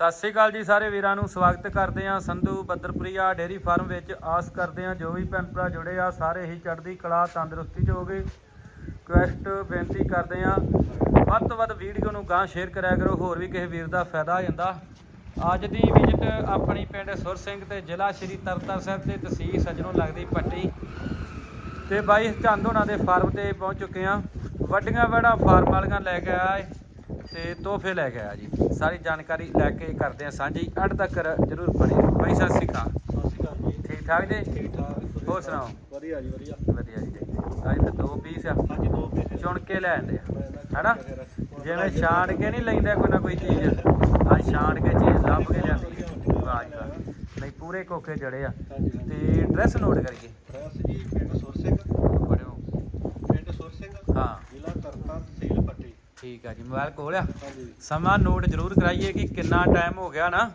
ਸਤਿ ਸ਼੍ਰੀ ਅਕਾਲ ਜੀ ਸਾਰੇ ਵੀਰਾਂ ਨੂੰ, ਸਵਾਗਤ ਕਰਦੇ ਹਾਂ ਸੰਧੂ ਬੱਦਰਪੁਰੀਆ ਡੇਰੀ ਫਾਰਮ ਵਿੱਚ। ਆਸ ਕਰਦੇ ਹਾਂ ਜੋ ਵੀ ਭੈਣ ਭਰਾ ਜੁੜੇ ਆ, ਸਾਰੇ ਹੀ ਚੜ੍ਹਦੀ ਕਲਾ, ਤੰਦਰੁਸਤੀ 'ਚ ਹੋਗੇ ਰਿਕੁਐਸਟ ਬੇਨਤੀ ਕਰਦੇ ਹਾਂ, ਵੱਧ ਤੋਂ ਵੱਧ ਵੀਡੀਓ ਨੂੰ ਗਾਂ ਸ਼ੇਅਰ ਕਰਿਆ ਕਰੋ, ਹੋਰ ਵੀ ਕਿਸੇ ਵੀਰ ਦਾ ਫਾਇਦਾ ਹੋ ਜਾਂਦਾ। ਅੱਜ ਦੀ ਵਿਜ਼ਿਟ ਆਪਣੀ ਪਿੰਡ ਸੁਰ ਸਿੰਘ ਤੇ ਜ਼ਿਲ੍ਹਾ ਸ਼੍ਰੀ ਤਰਨਤਾਰਨ ਸਾਹਿਬ ਤੇ ਤਹਿਸੀਲ ਸਜਣੋਂ ਲੱਗਦੀ ਪੱਟੀ। ਤੇ ਬਾਈ ਚੰਦ ਹੋਣਾ ਦੇ ਫਾਰਮ ਤੇ ਪਹੁੰਚ ਚੁੱਕੇ ਆ ਵੱਡੀਆਂ ਵੜਾ ਫਾਰਮ ਵਾਲੀਆਂ ਲੈ ਕੇ ਆਇਆ ਤੇ ਤੋਹਫੇ ਲੈ ਕੇ ਆਇਆ ਜੀ। ਸਾਰੀ ਜਾਣਕਾਰੀ ਲੈ ਕੇ ਕਰਦੇ ਆ ਸਾਂਝੀ। ਅੱਡ ਤੱਕ ਜਰੂਰ ਬਣੇ ਬਾਈ ਸਤਿ ਸ਼੍ਰੀ ਅਕਾਲ ਸਤਿ ਸ਼੍ਰੀ ਅਕਾਲ। ਜੀ ਠੀਕ ਠਾਕ ਜੀ? ਠੀਕ ਠਾਕ ਹੋਰ ਸੁਣਾਓ? ਵਧੀਆ ਜੀ ਵਧੀਆ। ਵਧੀਆ ਜੀ ਅੱਜ ਤੇ ਦੋ ਪੀਸ ਆ। ਅੱਜ ਦੋ ਪੀਸ ਚੁਣ ਕੇ ਲੈ ਆਂਦੇ ਆ। ਹੈਨਾ? ਜਿਵੇਂ ਛਾਣ ਕੇ ਨਹੀਂ ਲੈਂਦਾ ਕੋਈ ਨਾ ਕੋਈ ਚੀਜ਼। ਅੱਜ ਛਾਣ ਕੇ ਚੀਜ਼ ਲੱਭ ਕੇ ਲਿਆਂਦੀ ਵਾਹ ਜੀ ਵਾਹ। ਨਹੀਂ ਪੂਰੇ ਕੋਕੇ ਜੜੇ ਆ। ਤੇ ਡਰੈਸ ਨੋਟ ਕਰੀਏ। ਰਸ ਜੀ ਪਿੰਡ ਸੁਰ ਸਿੰਘ। ਪੜਿਓ ਪਿੰਡ ਸੁਰ ਸਿੰਘ। ਹਾਂ ਜ਼ਿਲ੍ਹਾ ਤਰਨਤਾਰਨ ਤਹਿਸੀਲ ਪੱਟੀ ਠੀਕ ਆ ਜੀ ਮੋਬਾਈਲ ਕੋਲ ਆ ਹਾਂਜੀ ਸਮਾਂ ਨੋਟ ਜ਼ਰੂਰ ਕਰਾਈਏ ਕਿ ਕਿੰਨਾ ਟਾਈਮ ਹੋ ਗਿਆ ਨਾ।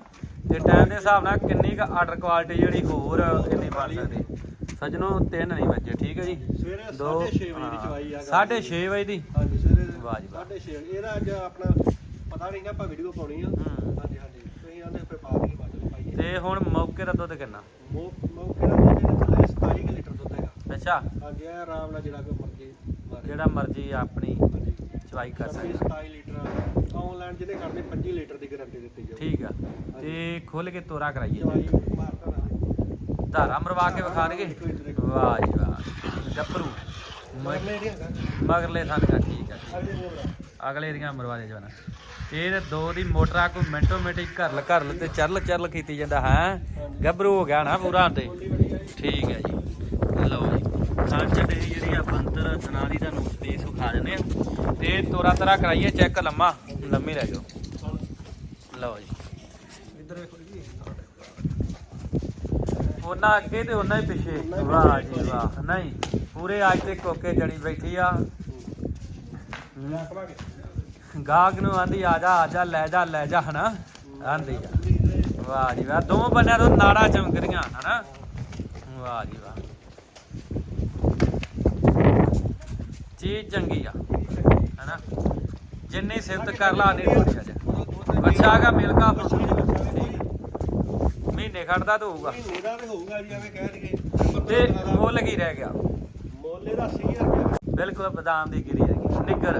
ਤੇ ਟਾਈਮ ਦੇ ਹਿਸਾਬ ਨਾਲ ਕਿੰਨੀ ਕੁ ਆਰਡਰ ਕੁਆਲਿਟੀ ਜਿਹੜੀ ਹੋਰ ਇੰਨੀ ਬਣ ਸਕਦੀ। ਸੱਜਣੋ 3 ਨਹੀਂ ਵੱਜੇ ਠੀਕ ਹੈ ਜੀ? ਸਵੇਰੇ ਦੋ 6:30 ਵਜੇ ਦੀ ਚਵਾਈ ਆ ਸਾਢੇ ਛੇ ਵਜੇ ਦੀ। ਹਾਂਜੀ ਸਵੇਰੇ ਵਾਹ ਜੀ ਵਾਹ। 6:30 ਇਹਦਾ ਅੱਜ ਆਪਣਾ ਪਤਾ ਨਹੀਂ ਨਾ ਆਪਾਂ ਵੀਡੀਓ ਪਾਉਣੀ ਆ। ਹੂੰ। ਹਾਂਜੀ ਹਾਂਜੀ। ਤੁਸੀਂ ਆਂਦੇ ਫੇ ਪਾ ਦੇਣੀ ਬਾਅਦ ਪਾਈਏ। ਤੇ ਹੁਣ ਮੌਕੇ ਦਾ ਦੁੱਧ ਕਿੰਨਾ? ਮੌਕੇ ਦਾ ਦੁੱਧ ਇਹਦੇ ਥੱਲੇ 27 ਕੁ ਲੀਟਰ ਦੁੱਧ ਹੈਗਾ। ਅੱਛਾ। ਹਾਂਜੀ ਇਹ ਆਰਾਮ ਨਾਲ ਜਿਹੜਾ ਕੋਈ ਮਰਜ਼ੀ ਮਾਰੇ। ਜਿਹੜਾ ਮਰਜ਼ੀ ਆਪਣੀ ਚਵਾਈ ਕਰ ਸਕਦਾ। 27 ਲੀਟਰ ਆਨਲਾਈਨ ਜਿਹਨੇ ਕਰਨੀ 25 ਲੀਟਰ ਦੀ ਗਾਰੰਟੀ ਦਿੱਤੀ ਜਾਊ। ਠੀਕ ਆ। ਤੇ ਖੁੱਲ ਕੇ ਤੋਰਾ ਕਰਾਈਏ। ਧਾਰਾ ਮਰਵਾ ਕੇ ਵਿਖਾ ਦੇਗੇ ਵਾਹ ਜੀ ਵਾਹ। ਜੱਪਰੂ। ਮ- ਹੈਗਾ ਮਗਰਲੇ ਸਾਨੀਆਂ ਠੀਕ ਆ। ਅਗਲੇ ਦੀਆਂ ਮਰਵਾ ਦੇ ਜਵਾਨਾ। ਇਹ ਤੇ ਦੋ ਦੀ ਮੋਟਰਾਂ ਕੋਈ ਮਿੰਟੋ ਮਿੰਟ ਹੀ ਘਰ ਘਰ ਤੇ ਚਰਲ ਚਰਲ ਕੀਤੀ ਜਾਂਦਾ ਹੈ? ਗੱਭਰੂ ਹੋ ਗਿਆ ਨਾ ਪੂਰਾ ਤੇ। ਠੀਕ ਹੈ ਜੀ। ਲਓ। ਸਾਂਝ ਦੇ ਜਿਹੜੀ ਆ ਬੰਤਰ ਸਨਾਰੀ ਦਾ ਨੂੰ ਸਪੇਸ ਵਿਖਾ ਦਿੰਦੇ ਆ ਤੇ ਤੋਰਾ ਤਰਾ ਕਰਾਈਏ ਚੈੱਕ ਲੰਮਾ। ਲੰਮੀ ਲੈ ਜਾਓ। ਲਓ ਜੀ। ਇੱਧਰ ਵੇਖੋ ਜੀ ਉਹਨਾਂ ਅੱਗੇ ਤੇ ਉਹਨਾਂ ਹੀ ਪਿੱਛੇ। ਵਾਹ ਜੀ ਵਾਹ। ਨਹੀਂ ਪੂਰੇ ਅੱਜ ਤੇ ਕੋਕੇ ਜਣੀ ਬੈਠੀ ਆ। ਗਾਹਕ ਨੂੰ ਆਂਦੀ ਆ ਜਾ ਆ ਜਾ ਲੈ ਜਾ ਲੈ ਜਾ ਹਨਾ? ਆਂਦੀ ਵਾਹ ਜੀ ਵਾਹ। ਦੋਵੇਂ ਬੰਨਿਆਂ ਤੋਂ ਨਾੜਾ ਚਮਕਦੀਆਂ ਹਨਾ? ਵਾਹ ਜੀ ਵਾਹ। ਚੀਜ਼ ਚੰਗੀ ਆ ਹਨਾ? ਜਿੰਨੀ ਸਿਫਤ ਕਰ ਲਾ ਨਹੀਂ ਥੋੜੀ ਆ ਜਾ। ਬੱਚਾ ਦਾ ਮਿਲਕਾ ਮਹੀਨੇ ਖੜਦਾ ਤਾਂ ਹੋਊਗਾ। ਤੇ ਹੋਊਗਾ ਜੀ ਐਵੇਂ ਕਹਿ ਦਈਏ ਤੇ ਮੁੱਲ ਕੀ ਰਹਿ ਗਿਆ? ਮੋਲੇ ਦਾ 80000 ਰੁਪਏ ਬਿਲਕੁਲ ਬਦਾਮ ਦੀ ਗਿਰੀ ਹੈਗੀ। ਨਿੱਗਰ।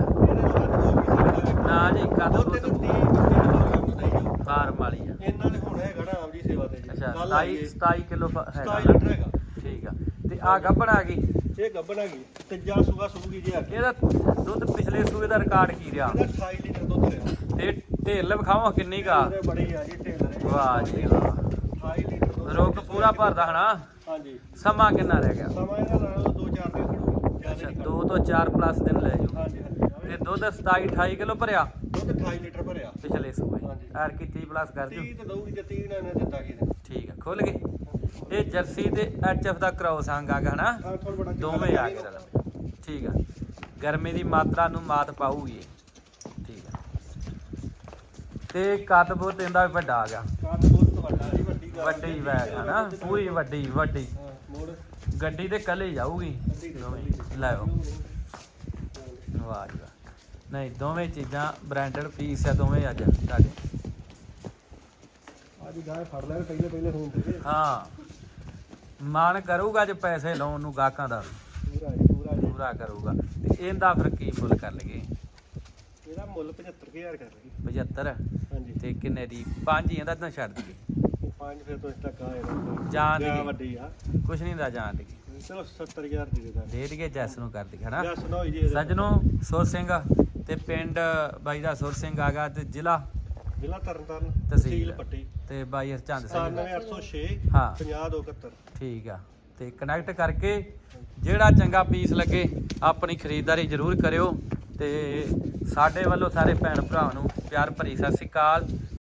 ਨਾ ਜੀ ਕੱਦ ਦੁੱਧ ਤੇ ਦੁੱਧ 30 ਕਿਲੋ ਕੰਮ ਨਹੀਂ ਜੋ ਫਾਰਮ ਵਾਲੀ ਆ। ਇਹਨਾਂ ਨੇ ਹੁਣ ਹੈਗਾ ਨਾ ਜੀ ਸੇਵਾ ਤੇ ਜੀ। ਅੱਛਾ ਕੱਲ੍ਹ 27 ਆਈਏ, 27 ਕਿਲੋ ਹੈਗਾ 27 ਲੀਟਰ ਹੈਗਾ। ਠੀਕ ਆ। ਤੇ ਆ ਗੱਬਣ ਆ ਗਈ। ਇਹ ਗੱਬਣ ਹੈਗੀ ਤੀਜਾ ਸੂਗਾ ਸੂਗੀ ਜੀ ਆ ਕੇ ਇਹਦਾ ਦੁੱਧ ਪਿਛਲੇ ਸੂਏ ਦਾ ਰਿਕਾਰਡ ਕੀ ਰਿਹਾ? ਇਹਦਾ 28 ਲੀਟਰ ਦੁੱਧ ਰਿਹਾ। ਤੇ ਢੇਲ ਵਿਖਾਵਾਂ ਕਿੰਨੀ ਕਾ ਇਹਦੇ ਬੜੇ ਆ ਜੀ ਢੇਲਰੇ ਵਾਹ ਜੀ ਵਾਹ। 28 ਲੀਟਰ ਦੁੱਧ ਰੋਗ ਪੂਰਾ ਭਰਦਾ ਹਨਾ? ਹਾਂਜੀ। ਸਮਾਂ ਕਿੰਨਾ ਰਹਿ ਗਿਆ? ਸਮਾਂ ਇਹਦਾ ਲਾ ਲਓ 2-4 ਦਿਨ ਖੜੂ ਅੱਛਾ ਜ਼ਿਆਦਾ ਨਹੀਂ 2 ਤੋਂ 4 ਪਲੱਸ ਦਿਨ ਲੈ ਜਾਓ। ਹਾਂਜੀ ਹਾਂਜੀ। ਤੇ ਦੁੱਧ 27 28 ਕਿਲੋ ਭਰਿਆ? ਦੁੱਧ 28 ਲੀਟਰ ਭਰਿਆ। ਪਿਛਲੇ ਸੂਏ। ਹਾਂਜੀ। ਐਰ ਕੀ 30 ਪਲੱਸ ਕਰ ਜੂ 30 ਤੇ ਦਊਗੀ ਤੇ 30 ਨਾ ਇਹਨੇ ਦਿੱਤਾ ਕੀ ਨੇ ਠੀਕ ਆ ਖੁੱਲ ਗਏ? ਇਹ ਜਰਸੀ ਤੇ ਐਚਐਫ ਦਾ ਕ੍ਰੋਸ ਅੰਗ ਆ ਗਿਆ ਹਨਾ? ਦੋਵੇਂ ਆ ਗਏ ਰਲ। ਠੀਕ ਆ। ਗਰਮੀ ਦੀ ਮਾਤਰਾ ਨੂੰ ਮਾਤ ਪਾਊਗੀ। ਠੀਕ ਆ। ਤੇ ਕੱਦ ਬਹੁਤ ਇਹਦਾ ਵੱਡਾ ਆ ਗਿਆ ਕਾਟ ਬਹੁਤ ਵੱਡਾ ਜੀ ਵੱਡੀ ਗੱਲ ਵੱਡੀ ਵੈਲ ਹਨਾ? ਪੂਰੀ ਵੱਡੀ ਵੱਡੀ। ਹਾਂ ਮੋੜ। ਗੱਡੀ ਤੇ ਕੱਲੇ ਜਾਊਗੀ। ਲਾਓ ਵਾਹ ਜੀ ਨਹੀਂ ਦੋਵੇਂ ਚੀਜ਼ਾਂ ਬ੍ਰਾਂਡਡ ਪੀਸ ਆ ਦੋਵੇਂ ਅੱਜ। ਤੁਹਾਡੇ ਅੱਜ ਗਾਇ ਫੜ ਲੈ ਪਹਿਲੇ ਪਹਿਲੇ ਫੋਨ ਤੇ। ਹਾਂ। ਮਨ ਕਰੂਗਾ ਜੇ ਪੈਸੇ ਲਾਉਣ ਨੂੰ ਗਾਹਕਾਂ ਦਾ। ਪੂਰਾ ਜੀ ਪੂਰਾ ਜੀ। ਪੂਰਾ ਕਰੂਗਾ। ਤੇ ਇਹਦਾ ਫਿਰ ਕੀ ਮੁੱਲ ਕਰ ਲਈਏ? ਇਹਦਾ ਮੁੱਲ 75000 ਕਰ ਰਹੀ 75 ਹਾਂਜੀ। ਤੇ ਕਿੰਨੇ ਦੀ? ਪੰਜ ਹੀ ਇਹਦਾ ਤਾਂ ਛੱਡ ਦਈਏ। ਉਹ ਪੰਜ ਫਿਰ ਤੋਂ ਇਸ ਤੱਕ ਆਏ ਜਾਣ ਦੀ ਵੱਡੀ ਆ। ਕੁਛ ਨਹੀਂ ਦਾ ਜਾਣ ਦੀ। ਚਲੋ 70000 ਦੀ ਦੇ ਦਾਂਗੇ। ਦੇ ਦਈਏ ਜੈਸ ਨੂੰ ਕਰ ਦਈਏ ਹਨਾ? ਜਾਂ ਸੁਣਾਓ ਜੀ ਇਹਦਾ। ਸੱਜਣੋ ਸੁਰ ਸਿੰਘ ਤੇ ਪਿੰਡ ਬਾਈ ਦਾ ਸੁਰ ਸਿੰਘ ਆ ਗਿਆ ਤੇ ਜ਼ਿਲ੍ਹਾ ਜ਼ਿਲ੍ਹਾ ਤਰਨਤਾਰਨ ਤਹਿਸੀਲ। ਪੱਟੀ। ਤੇ ਬਾਈ ਚੰਦ ਸਿੰਘ 97806 ਹਾਂ। 5071 ਠੀਕ ਆ। ਤੇ ਕਨੈਕਟ ਕਰਕੇ ਜਿਹੜਾ ਚੰਗਾ ਪੀਸ ਲੱਗੇ ਆਪਣੀ ਖਰੀਦਦਾਰੀ ਜ਼ਰੂਰ ਕਰਿਓ ਤੇ ਸਾਡੇ ਵੱਲੋਂ ਸਾਰੇ ਭੈਣ ਭਰਾਵਾਂ ਨੂੰ ਪਿਆਰ ਭਰੀ ਸਤਿ ਸ੍ਰੀ ਅਕਾਲ।